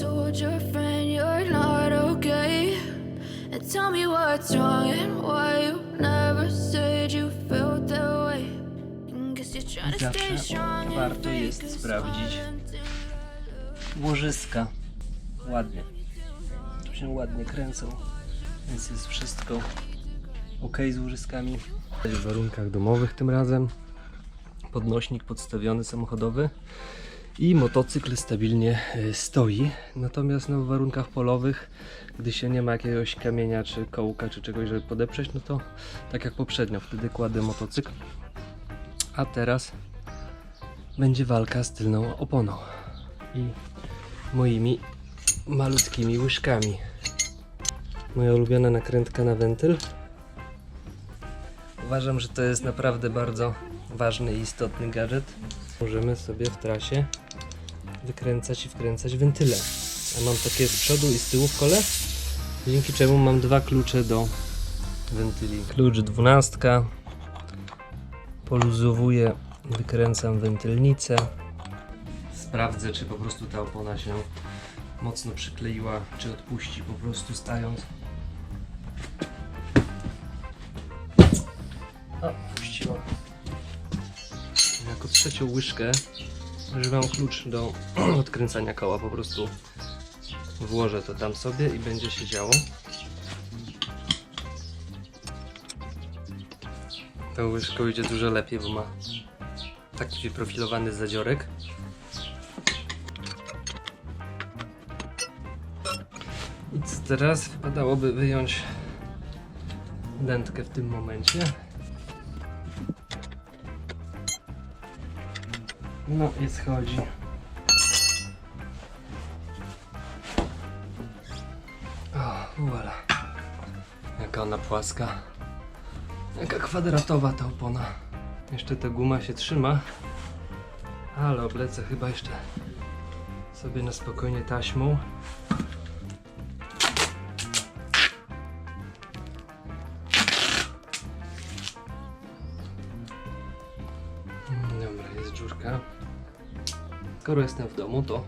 told your friend you're not okay? And tell me what's wrong and why you never said you felt that way. And guess you're trying to stay Zawsze strong and warto fake jest sprawdzić. until łożyska. Ładnie. Tu się ładnie kręcą, więc jest wszystko ok z łożyskami. W warunkach domowych tym razem. Podnośnik podstawiony samochodowy i motocykl stabilnie y, stoi. Natomiast no, w warunkach polowych, gdy się nie ma jakiegoś kamienia, czy kołka, czy czegoś, żeby podeprzeć, no to tak jak poprzednio, wtedy kładę motocykl. A teraz będzie walka z tylną oponą i moimi malutkimi łyżkami. Moja ulubiona nakrętka na wentyl. Uważam, że to jest naprawdę bardzo ważny i istotny gadżet. Możemy sobie w trasie wykręcać i wkręcać wentyle. Mam takie z przodu i z tyłu w kole, dzięki czemu mam dwa klucze do wentyli. Klucz dwunastka. Poluzowuję, wykręcam wentylnicę. Sprawdzę, czy po prostu ta opona się mocno przykleiła, czy odpuści po prostu stając. Trzecią łyżkę używam klucz do odkręcania koła. Po prostu włożę to tam sobie i będzie się działo. Tą łyżką idzie dużo lepiej, bo ma taki wyprofilowany zadziorek. I teraz wypadałoby wyjąć dętkę w tym momencie. No i schodzi. O, voilà. Jaka ona płaska. Jaka kwadratowa ta opona. Jeszcze ta guma się trzyma. Ale oblecę chyba jeszcze sobie na spokojnie taśmą. Mm, Dobra, jest dziurka. Skoro jestem w domu, to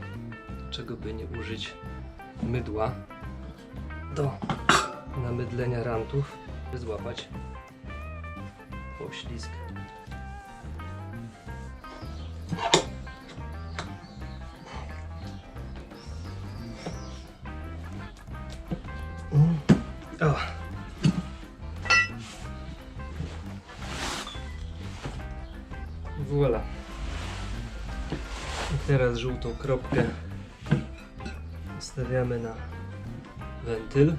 czego by nie użyć mydła do namydlenia rantów, by złapać poślizg. Żółtą kropkę stawiamy na wentyl.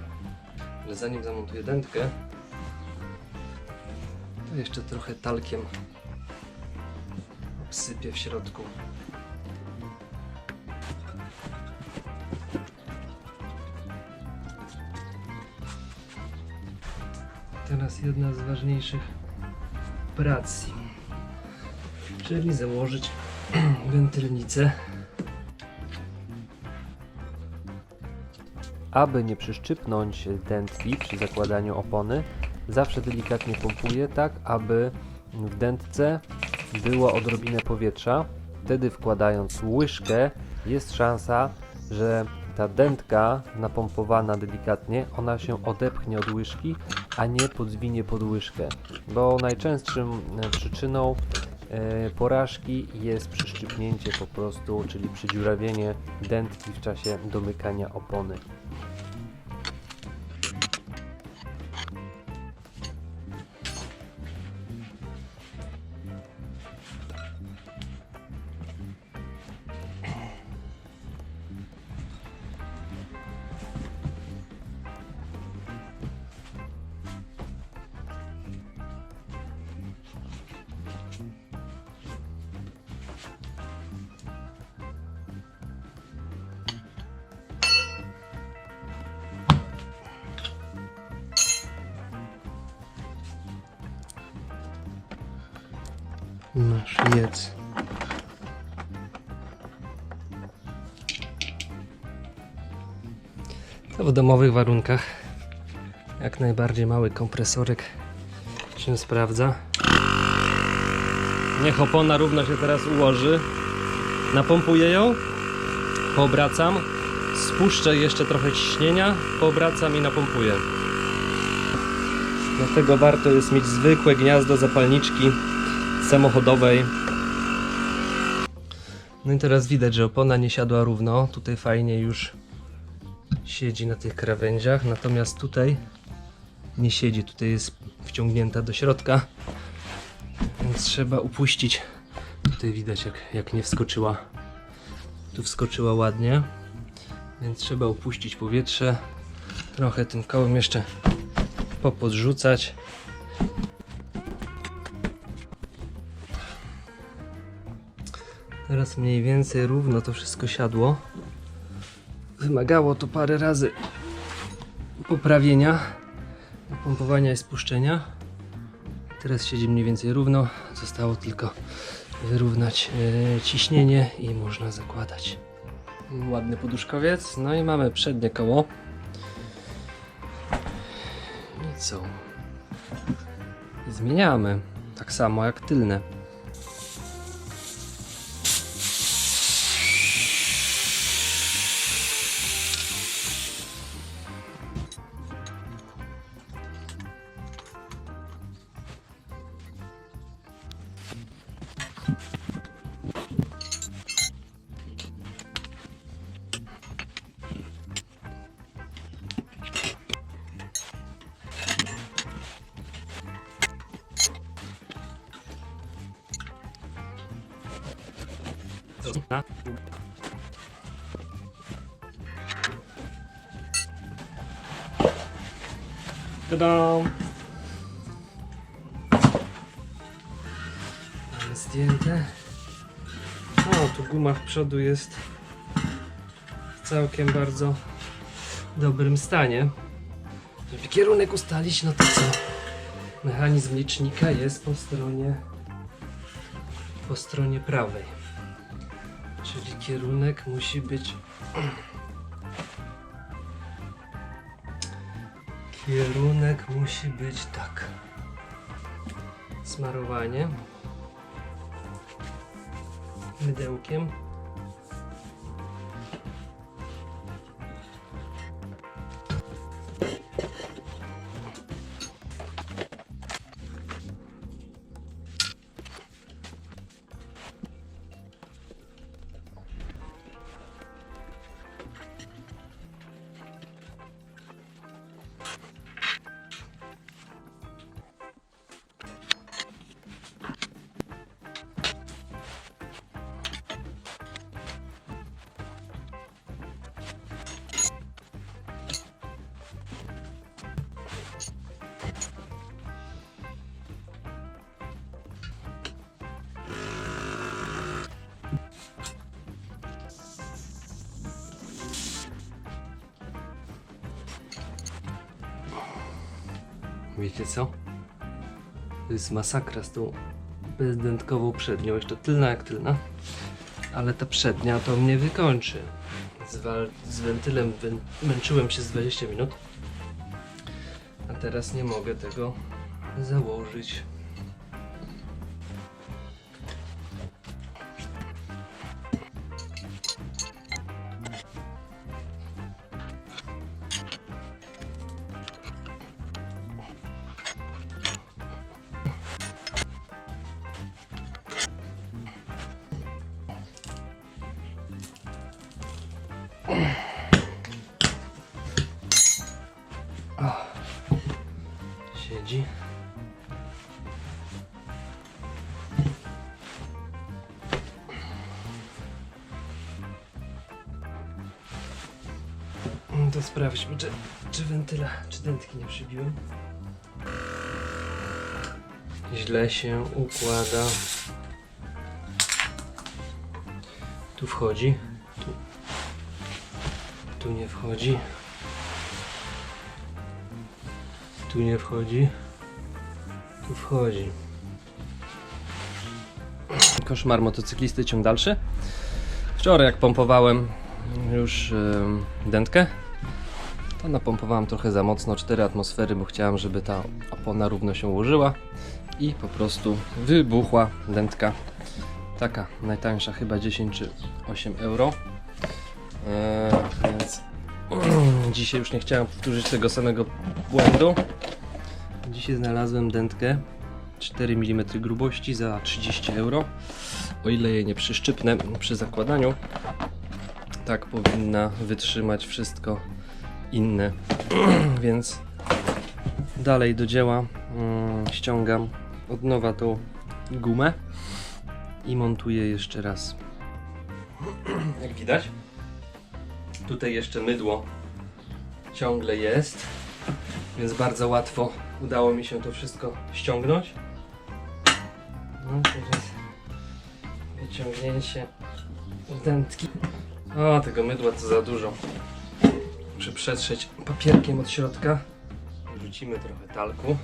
Ale zanim zamontuję dętkę, to jeszcze trochę talkiem obsypię w środku. Teraz jedna z ważniejszych operacji, czyli założyć wentylnicę. Aby nie przyszczypnąć dętki przy zakładaniu opony, zawsze delikatnie pompuję tak, aby w dętce było odrobinę powietrza. Wtedy wkładając łyżkę jest szansa, że ta dętka napompowana delikatnie, ona się odepchnie od łyżki, a nie podzwinie pod łyżkę. Bo najczęstszym e, przyczyną e, porażki jest przyszczypnięcie po prostu, czyli przydziurawienie dętki w czasie domykania opony. Masz jedz. To w domowych warunkach jak najbardziej mały kompresorek się sprawdza. Niech opona równo się teraz ułoży. Napompuję ją, poobracam spuszczę jeszcze trochę ciśnienia, poobracam i napompuję. Dlatego warto jest mieć zwykłe gniazdo zapalniczki samochodowej. No i teraz widać, że opona nie siadła równo. Tutaj fajnie już siedzi na tych krawędziach, natomiast tutaj nie siedzi, tutaj jest wciągnięta do środka, więc trzeba upuścić. Tutaj widać jak, jak nie wskoczyła. Tu wskoczyła ładnie, więc trzeba upuścić powietrze. Trochę tym kołem jeszcze popodrzucać. Teraz mniej więcej równo to wszystko siadło. Wymagało to parę razy poprawienia, pompowania i spuszczenia. Teraz siedzi mniej więcej równo. Zostało tylko wyrównać e, ciśnienie i można zakładać. Ładny poduszkowiec. No i mamy przednie koło. I co? Zmieniamy. Tak samo jak tylne. Tada! Mamy zdjęte. O, tu guma w przodu jest w całkiem bardzo dobrym stanie. Żeby kierunek ustalić, no to co? Mechanizm licznika jest po stronie po stronie prawej. Czyli kierunek musi być Kierunek musi być tak. Smarowanie. Mydełkiem. Wiecie co? To jest masakra z tą bezdentkową przednią. Jeszcze tylna jak tylna. Ale ta przednia to mnie wykończy. Z, z wentylem wy- męczyłem się z 20 minut. A teraz nie mogę tego założyć. Sprawdźmy, czy, czy wentyla, czy dętki nie przybiłem. Źle się układa. Tu wchodzi. Tu, tu nie wchodzi. Tu nie wchodzi. Tu wchodzi. Koszmar motocyklisty, ciąg dalszy. Wczoraj jak pompowałem już ym, dętkę, to napompowałem trochę za mocno 4 atmosfery, bo chciałem, żeby ta opona równo się ułożyła i po prostu wybuchła dętka. Taka najtańsza chyba 10 czy 8 euro. Eee, więc Dzisiaj już nie chciałem powtórzyć tego samego błędu. Dzisiaj znalazłem dętkę 4 mm grubości za 30 euro. O ile jej nie przyszczypnę przy zakładaniu, tak powinna wytrzymać wszystko inne. Więc dalej do dzieła mm, ściągam od nowa tą gumę i montuję jeszcze raz. Jak widać, tutaj jeszcze mydło ciągle jest, więc bardzo łatwo udało mi się to wszystko ściągnąć. No teraz wyciągnięcie dętki. O, tego mydła to za dużo. Muszę przetrzeć papierkiem od środka. Wrzucimy trochę talku.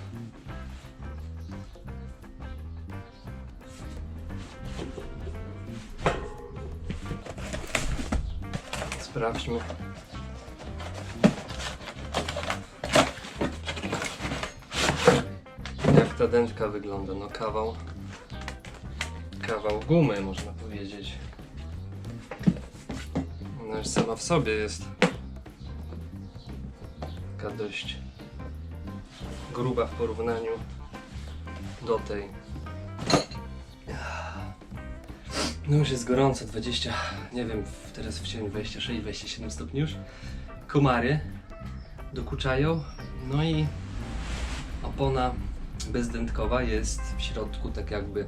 Sprawdźmy. Jak ta dętka wygląda? No kawał. Kawał gumy można powiedzieć. Ona już sama w sobie jest taka dość gruba w porównaniu do tej. No już jest gorąco, 20, nie wiem, teraz w cieniu 26-27 stopni już. Komary dokuczają, no i opona bezdętkowa jest w środku tak jakby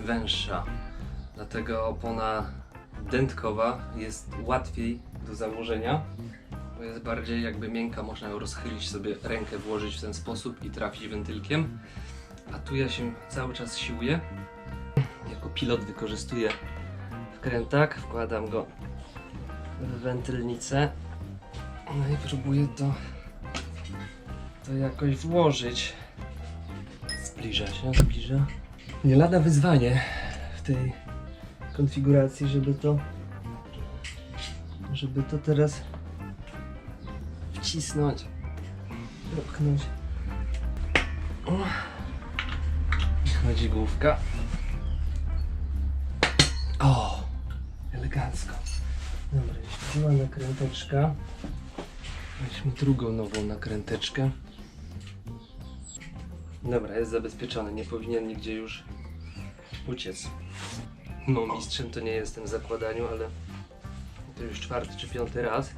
węższa. Dlatego opona dętkowa jest łatwiej do założenia, jest bardziej jakby miękka, można ją rozchylić sobie, rękę włożyć w ten sposób i trafić wentylkiem. A tu ja się cały czas siłuję. Jako pilot wykorzystuję wkrętak, wkładam go w wentylnicę. No i próbuję to, to jakoś włożyć. Zbliża się, zbliża. Nie lada wyzwanie w tej konfiguracji, żeby to żeby to teraz wcisnąć, dopchnąć. O. Chodzi główka. O, elegancko. Dobra, była nakręteczka, weźmy drugą nową nakręteczkę. Dobra, jest zabezpieczony, nie powinien nigdzie już uciec. No, mistrzem to nie jestem w zakładaniu, ale to już czwarty czy piąty raz,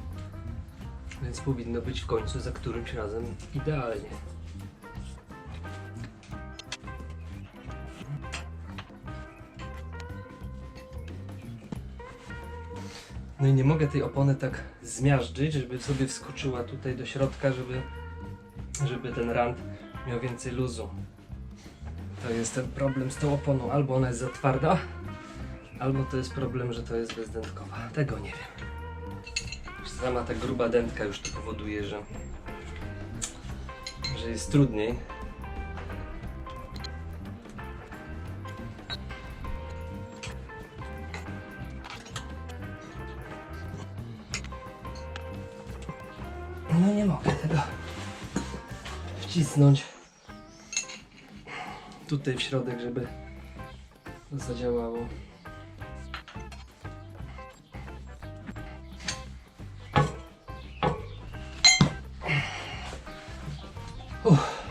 więc powinno być w końcu za którymś razem idealnie. No i nie mogę tej opony tak zmiażdżyć, żeby sobie wskoczyła tutaj do środka, żeby, żeby ten rand miał więcej luzu. To jest ten problem z tą oponą. Albo ona jest za twarda, albo to jest problem, że to jest bezdętkowa. Tego nie wiem. Sama ta gruba dętka już to powoduje, że, że jest trudniej. No nie mogę tego wcisnąć tutaj w środek, żeby zadziałało. Uff.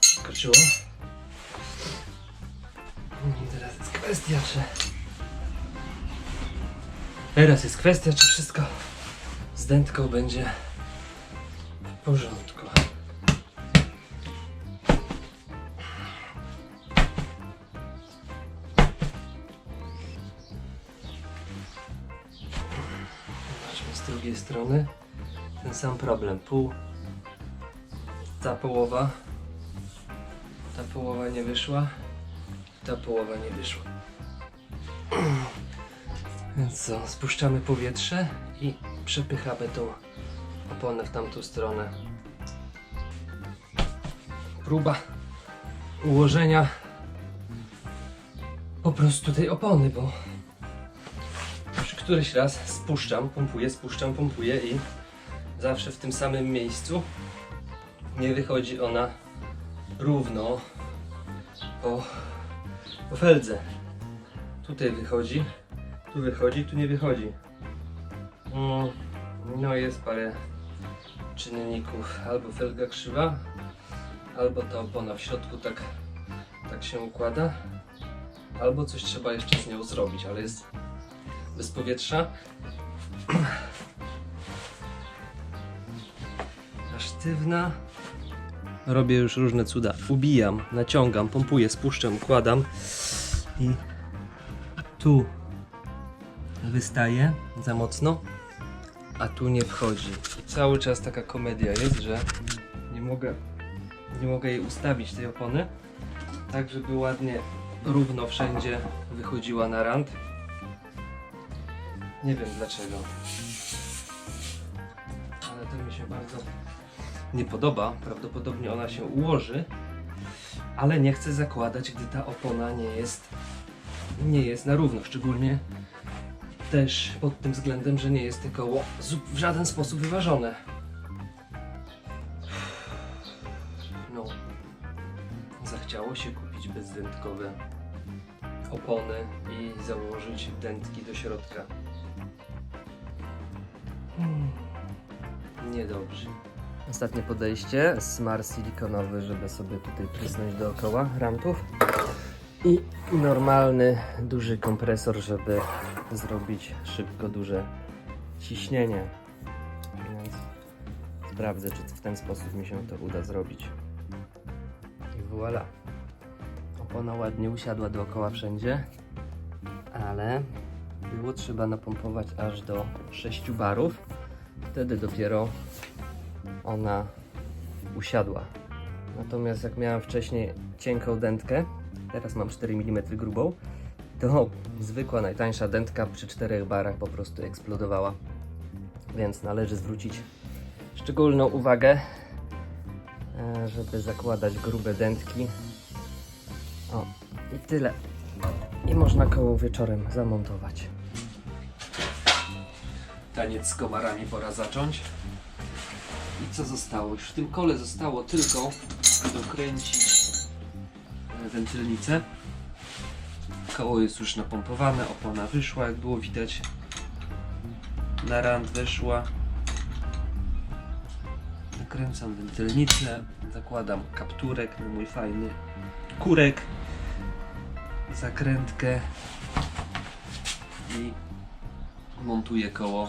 Skoczyło. I teraz jest kwestia, czy... Teraz jest kwestia, czy wszystko z dętką będzie w porządku. Zobaczmy z drugiej strony. Ten sam problem. Pół. Ta połowa. Ta połowa nie wyszła. Ta połowa nie wyszła. Więc co? Spuszczamy powietrze i przepychamy tą oponę w tamtą stronę. Próba ułożenia po prostu tej opony, bo już któryś raz spuszczam, pompuję, spuszczam, pompuję i zawsze w tym samym miejscu nie wychodzi ona równo po, po feldze. Tutaj wychodzi, tu wychodzi, tu nie wychodzi. No, no jest parę czynników. Albo felga krzywa, albo ta opona w środku tak, tak się układa, albo coś trzeba jeszcze z nią zrobić, ale jest bez powietrza. Sztywna. Robię już różne cuda. Ubijam, naciągam, pompuję, spuszczam, układam i tu wystaje za mocno, a tu nie wchodzi. I cały czas taka komedia jest, że nie mogę, nie mogę jej ustawić tej opony, tak żeby ładnie, równo wszędzie wychodziła na rand. Nie wiem dlaczego. Nie podoba. Prawdopodobnie ona się ułoży, ale nie chcę zakładać, gdy ta opona nie jest, nie jest na równo. Szczególnie też pod tym względem, że nie jest to koło w żaden sposób wyważone. No, zachciało się kupić bezdętkowe opony i założyć dętki do środka. Hmm, Niedobrze. Ostatnie podejście, smar silikonowy, żeby sobie tutaj prysnąć dookoła rantów. I normalny, duży kompresor, żeby zrobić szybko duże ciśnienie. Więc sprawdzę, czy w ten sposób mi się to uda zrobić. I voilà. Opona ładnie usiadła dookoła wszędzie, ale było trzeba napompować aż do 6 barów. Wtedy dopiero ona usiadła. Natomiast jak miałem wcześniej cienką dętkę, teraz mam 4 mm grubą, to zwykła, najtańsza dętka przy 4 barach po prostu eksplodowała. Więc należy zwrócić szczególną uwagę, e, żeby zakładać grube dętki. O, i tyle. I można koło wieczorem zamontować. Taniec z komarami pora zacząć. Co zostało? Już w tym kole zostało tylko dokręcić e, wentylnicę. Koło jest już napompowane, opona wyszła, jak było widać. Na rand weszła. Nakręcam wentylnicę, zakładam kapturek na mój fajny kurek, zakrętkę i montuję koło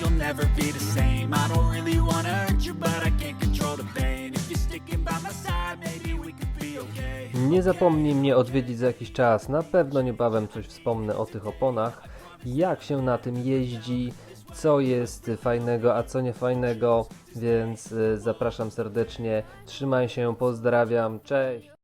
you'll never be the same. I don't really wanna hurt you, but I can't control the pain. If you're sticking by my side, maybe we could be okay. Nie zapomnij mnie odwiedzić za jakiś czas. Na pewno niebawem coś wspomnę o tych oponach, jak się na tym jeździ, co jest fajnego, a co nie fajnego, więc y, zapraszam serdecznie. Trzymaj się, pozdrawiam, cześć.